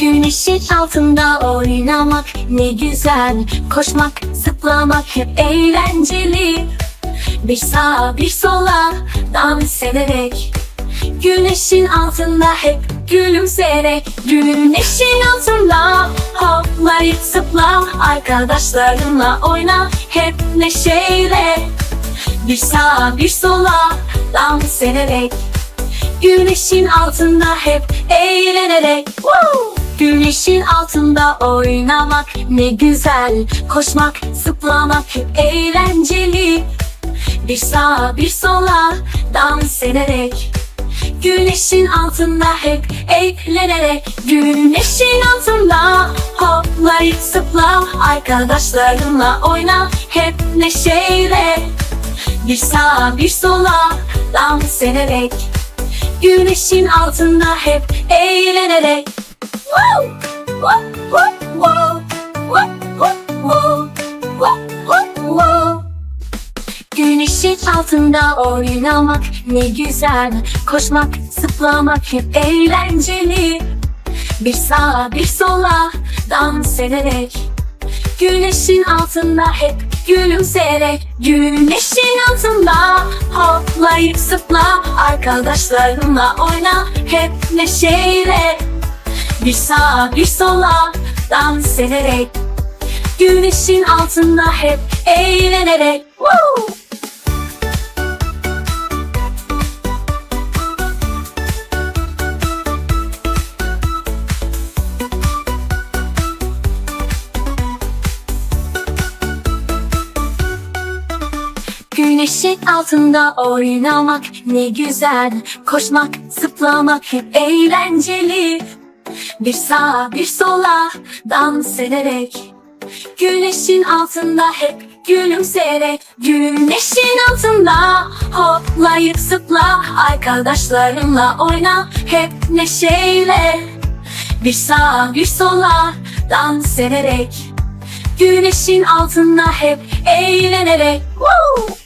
Güneşin altında oynamak ne güzel. Koşmak, zıplamak hep eğlenceli. Bir sağa bir sola dans ederek. Güneşin altında hep gülümseyerek. Güneşin altında hoplayıp zıpla. Arkadaşlarınla oyna hep neşeyle Bir sağa bir sola dans ederek. Güneşin altında hep eğlenerek. Woo! Güneşin altında oynamak ne güzel. Koşmak, zıplamak eğlenceli. Bir sağa bir sola dans ederek. Güneşin altında hep eğlenerek. Güneşin altında hoplayıp zıpla. Arkadaşlarınla oyna. Hep neşeyle Bir sağa bir sola dans ederek Güneşin altında hep eğlenerek Wow! Wow! Wow! Wow! Wow! Wow! Wow! Wow! Wow! Güneşin altında oynamak ne güzel Koşmak, zıplamak hep eğlenceli Bir sağa bir sola dans ederek Güneşin altında hep gülümseyerek Güneşin altında hoplayıp zıpla Arkadaşlarınla oyna hep neşeyle Bir sağa bir sola dans ederek Güneşin altında hep eğlenerek Woo! Güneşin altında oynamak ne güzel. Koşmak, zıplamak hep eğlenceli. Bir sağa bir sola dans ederek. Güneşin altında hep gülümseyerek. Güneşin altında hoplayıp zıpla. Arkadaşlarınla oyna hep neşeyle. Bir sağa bir sola dans ederek. Güneşin altında hep eğlenerek. Woo!